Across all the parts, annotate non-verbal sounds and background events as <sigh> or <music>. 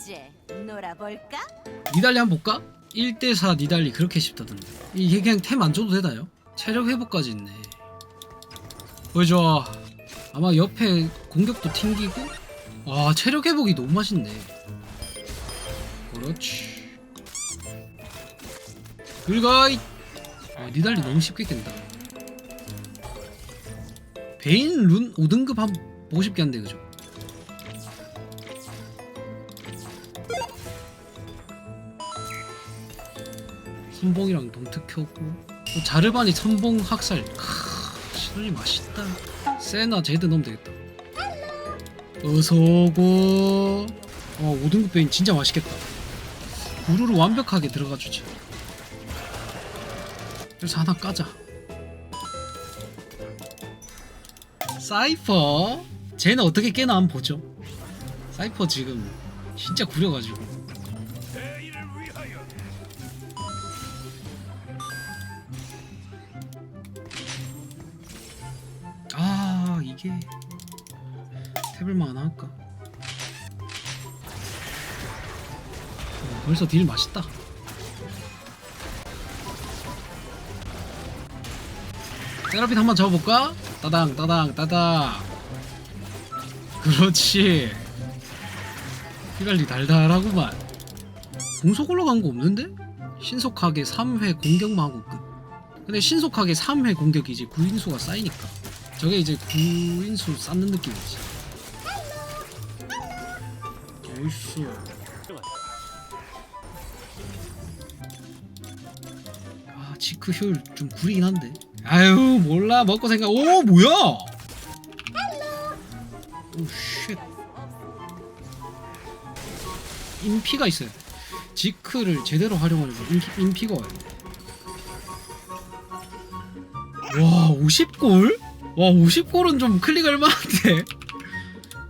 이제 놀아볼까? 니달리 한번 볼까? 1대4 니달리 그렇게 쉽다던데 이게 그냥 템 안 줘도 되나요? 체력 회복까지 있네 보여줘 아마 옆에 공격도 튕기고 와 체력 회복이 너무 맛있네 그렇지 긁어이 아, 니달리 너무 쉽게 깬다 베인 룬 5등급 한 보고 싶게 한데 그죠? 선봉이랑 동특 켜고. 또 자르바니 선봉 학살. 크 시널리 맛있다. 세나 제드 넣으면 되겠다. 어서오고. 어 5등급 베인 진짜 맛있겠다. 구루루 완벽하게 들어가주지. 그래서 하나 까자. 사이퍼. 쟤는 어떻게 깨나 한번 보죠. 사이퍼 지금 진짜 구려가지고 이게 태블만 하나 할까? 어, 벌써 딜 맛있다. 세라핀 한번 잡아볼까? 따당 따당 따당. 그렇지. 피갈리 달달하구만. 공속 올라간 거 없는데? 신속하게 3회 공격만 하고 끝. 근데 신속하게 3회 공격이 이제 구인수가 쌓이니까. 저게 이제 구인수 쌓는 느낌이지. 나이스. 아 지크 효율 좀 구리긴 한데. 아유 몰라 먹고 생각. 오 뭐야? 오 쉣. 인피가 있어요. 지크를 제대로 활용하려면 인피, 인피가 와요. 와 50골? 와 50골은 좀 클릭할 만한데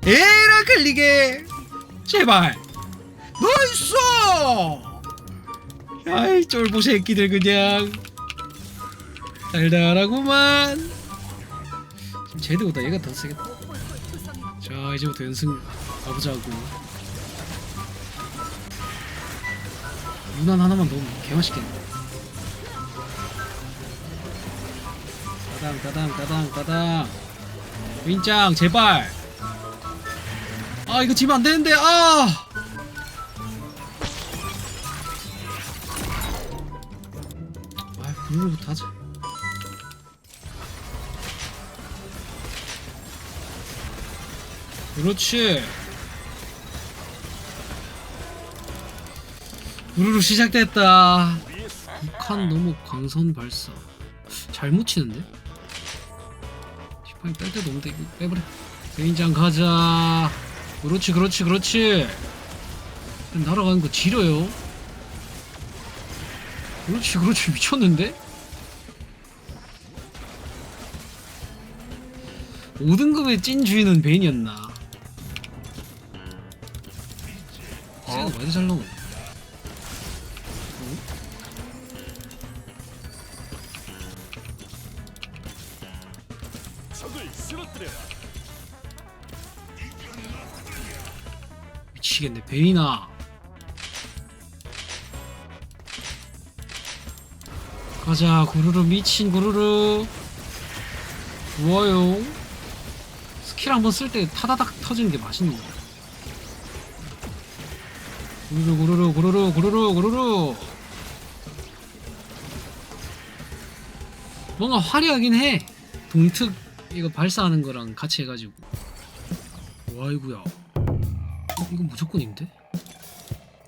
에라 클릭해 제발. 나이스 야이 쫄보 새끼들 그냥. 달달하구만. 지금 제드보다 얘가 더 세겠다. 자 이제부터 연승 가보자고. 무난 하나만 넣으면 개맛있겠네 따당 따당 따당 따당 윈짱 제발 아 이거 지면 안 되는데 아 아, 블루부터 하자. 그렇지. 우르르 시작됐다. 북한 너무 광선 발사. 잘 묻히는데? 지팡이 뺄 때도 없는데 이거 빼버려. 개인장 가자. 그렇지 그렇지 그렇지. 날아가는 거 지려요. 그렇지 그렇지 미쳤는데? 5등급의 찐 주인은 베인이었나? 쟤가 많이 잘 나오네 미치겠네 베인아 가자 구르르 미친 구르르 좋아요. 스킬 한번 쓸 때 타다닥 터지는 게 맛있는 거야 구르르 구르르 구르르 구르르 구르르 뭔가 화려하긴 해. 동특 이거 발사하는 거랑 같이 해가지고. 와이구야. 어, 이건 무조건인데?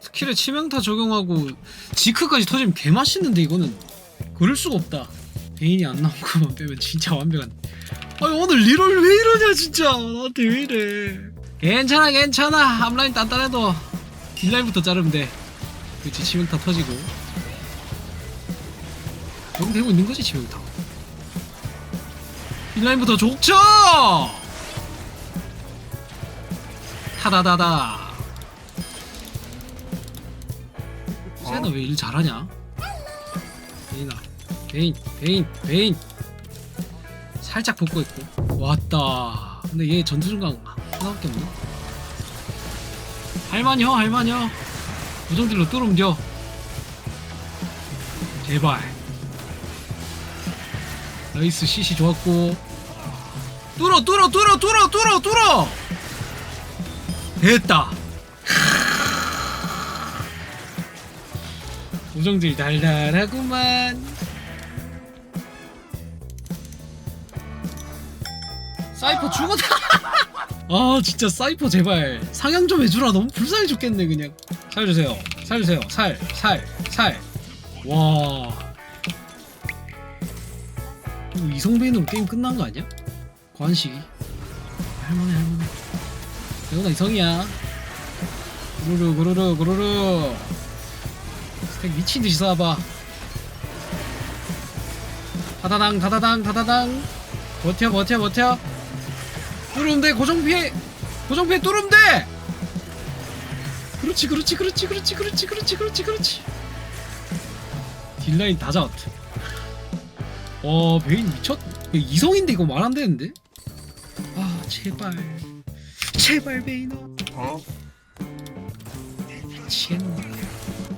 스킬에 치명타 적용하고 지크까지 터지면 개맛있는데 이거는. 그럴 수가 없다. 베인이 안 나온 것만 빼면 진짜 완벽한. 아니 오늘 리롤 왜 이러냐 진짜. 나한테 왜 이래. 괜찮아 괜찮아. 앞라인 단단해도. 뒷라인부터 자르면 돼. 그렇지 치명타 터지고. 여기 되고 있는 거지 치명타 뒷라인부터 족쳐 타다다다 세나 왜 일 잘하냐? 베인아 베인 베인 베인. 살짝 붙고 있고. 왔다. 근데 얘 전투 중간 하나밖에 없네 할만혀 할만혀 고정딜로 뚫으면 제발. 나이스 CC 좋았고. 뚫어 뚫어 뚫어 뚫어 뚫어 뚫어 됐다. 고정딜 달달하구만. 사이퍼 죽었다. <laughs> 아 진짜 사이퍼 제발. 상향 좀 해주라. 너무 불쌍해 죽겠네 그냥. 살려주세요. 살려주세요. 살 살 살와. 이성배인으로 게임 끝난 거 아니야? 관식이. 할만해 할만해 대훈아 이성이야. 구르르 구르르 구르르 스택 미친듯이 쏴봐. 다다당 다다당 다다당. 버텨 버텨 버텨. 뚫으면 돼 고정 피해. 고정 피해 뚫으면 돼 그렇지 그렇지 그렇지 그렇지 그렇지 그렇지 그렇지 그렇지. 딜라인 다 잡았다 와 베인 미쳤 이성인데 이거 말 안 되는데? 아 제발 제발 베인아. 미치겠네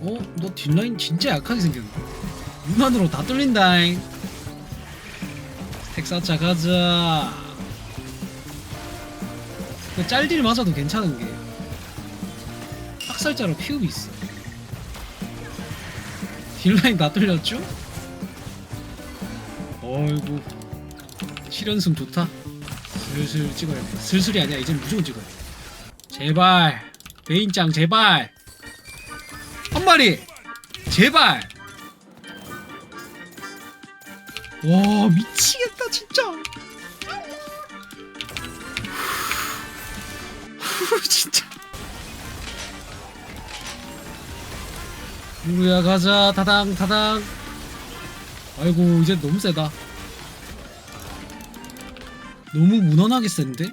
어? 너 딜라인 진짜 약하게 생겼네. 눈안으로 다 뚫린다잉. 스택 쌓자 가자. 그 짤딜 맞아도 괜찮은 게 학살자로 피읍이 있어. 딜라인 다 뚫렸죠? 어이구. 7연승 좋다 슬슬 찍어야 돼 슬슬이 아니야 이젠 무조건 찍어야 돼 제발. 베인짱 제발. 한 마리. 제발. 와 미치겠다 진짜. 후, <laughs> 진짜. 우루야 가자. 다당 다당. 아이고 이제 너무 세다 너무 무난하게 센데?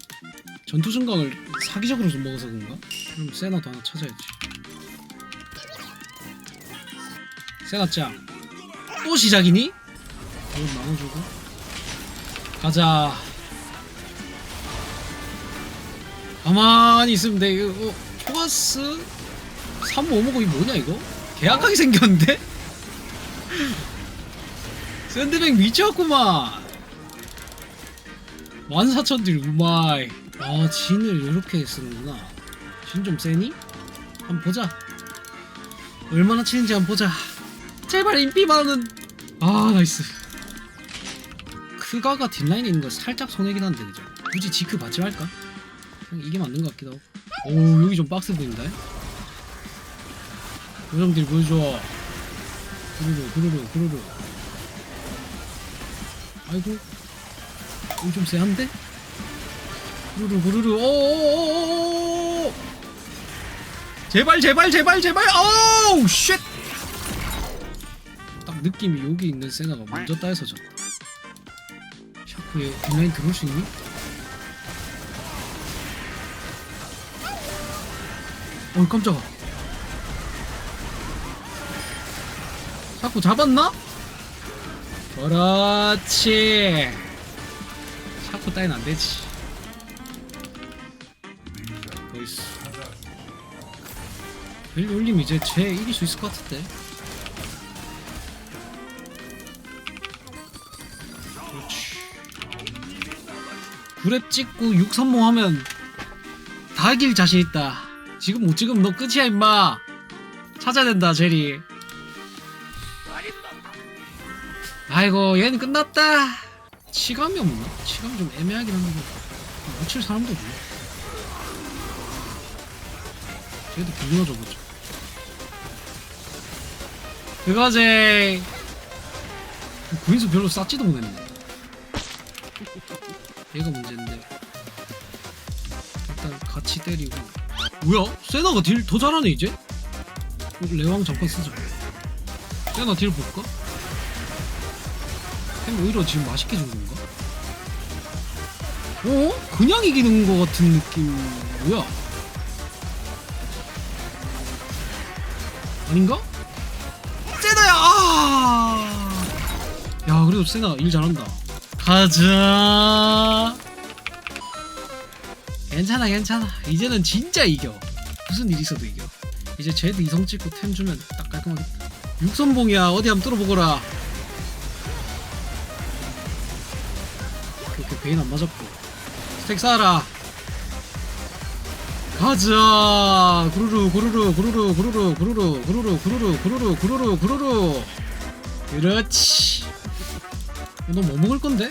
전투 증강을 사기적으로 좀 먹어서 그런가? 그럼 세나도 하나 찾아야지 세나짱 또 시작이니? 돈 나눠주고 가자 가만히 있으면 돼 이거 어, 초가스 3 5먹이 뭐냐 이거? 계약하게 생겼는데? <laughs> 샌드백 미쳤구만 14,000딜 우마이. 아 진을 이렇게 쓰는구나. 진 좀 세니? 한번 보자. 얼마나 치는지 한번 보자. 제발 인피 많은. 아 나이스. 크가가 뒷라인에 있는 거 살짝 손해긴 한데 그죠? 굳이 지크 받지 말까? 이게 맞는 것 같기도 하고. 오 여기 좀 빡세 보인다. 고정딜 보여줘. 구르르 구르르 구르르. 아이고 이거 좀 세한데? 구르르 구르르 오오오오오 제발 제발 제발 제발 오우 쉣! 딱 느낌이 여기 있는 세나가 먼저 따여서 졌다 샤크에 뒷라인 들어올 수 있니? 어이 깜짝아 샤크 잡았나? 그렇지 샤크 따윈 안 되지. 나이스. 벨 올림 이제 제 이길 수 있을 것 같은데. 그렇지. 9렙 찍고 6선몽 하면 다 이길 자신 있다. 지금 못 찍으면 너 끝이야 임마. 찾아야 된다 제리. 아이고 얘는 끝났다 치감이 없나? 치감 좀 애매하긴 한데 못칠 사람도 없네 쟤도 빌려 줘보자 그거지 구인수 별로 쌌지도 못했네 얘가 문제인데 일단 같이 때리고 뭐야? 세나가 딜 더 잘하네 이제? 레왕 잠깐 쓰자 세나 딜 볼까? 햄 오히려 지금 맛있게 준 건가? 어? 그냥 이기는 거 같은 느낌 뭐야? 아닌가? 세나야! 아! 야 그래도 세나 일 잘한다 가자 괜찮아 괜찮아 이제는 진짜 이겨 무슨 일이 있어도 이겨 이제 제드 이성 찍고 템 주면 딱 깔끔하겠다 육선봉이야 어디 한번 뚫어보거라 베인 안 맞았고. 스택 쌓아라. 가자! 구르르 구르르 구르르 구르르 구르르 구르르 구르르 구르르 구르르 구르르 그렇지. 너 뭐 먹을 건데?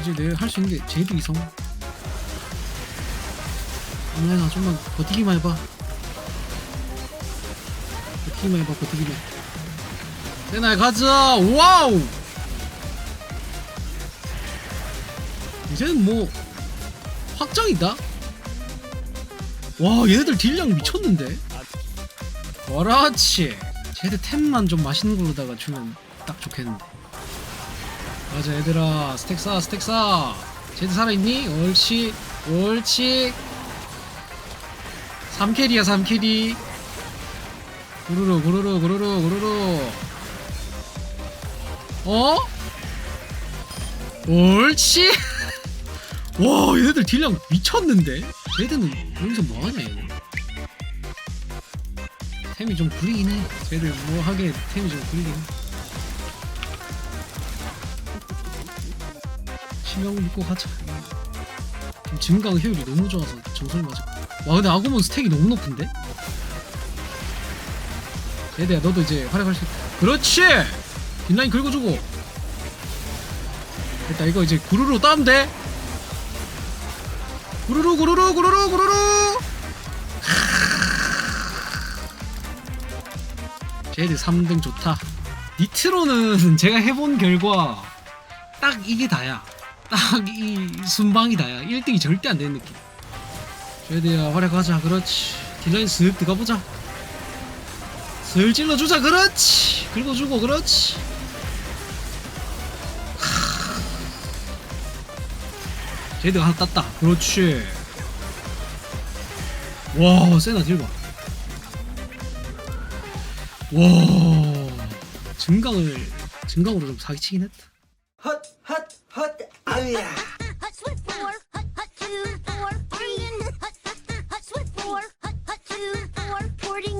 이제 내가 할수 있는 게 제일 이성 온라인아 좀만 버티기만 해봐 버티기만 해봐 버티기만 세나야 가자! 와우! 이제는 뭐 확정이다? 와 얘네들 딜량 미쳤는데? 그렇지. 쟤들 템만 좀 맛있는 걸로다가 주면 딱 좋겠는데. 맞아 얘들아. 스택 쌓아 스택 쌓아 쟤들 살아있니? 옳지 옳지. 3캐리야 3캐리 구르르 구르르 구르르 구르르. 어? 옳지. <laughs> 와 얘네들 딜량 미쳤는데? 쟤들은 여기서 뭐하냐 얘네? 템이 좀 구리긴 해. 쟤들 뭐 하게 템이 좀 구리긴 해. 치명 믿고 가자. 지금 증강 효율이 너무 좋아서 정설 맞아. 와 근데 아구몬 스택이 너무 높은데? 얘들야 너도 이제 활약할 수 있다 그렇지! 뒷라인 긁어주고. 됐다 이거 이제 구르르 따면 돼. 구르르 구르르 구르르 구르르 쟤들 3등 좋다. 니트로는 <laughs> 제가 해본 결과 딱 이게 다야. 딱 이 순방이 다야. 1등이 절대 안 되는 느낌. 쟤들야 활약하자. 그렇지. 딜라인 쓱 들어가보자 슬 찔러주자 그렇지. 긁어주고 그렇지. 쟤들 하나 땄다. 그렇지. 와 세나 딜봐. 와 증강을 증강으로 좀 사기치긴 했다. 헛, 헛, 헛, 아우야.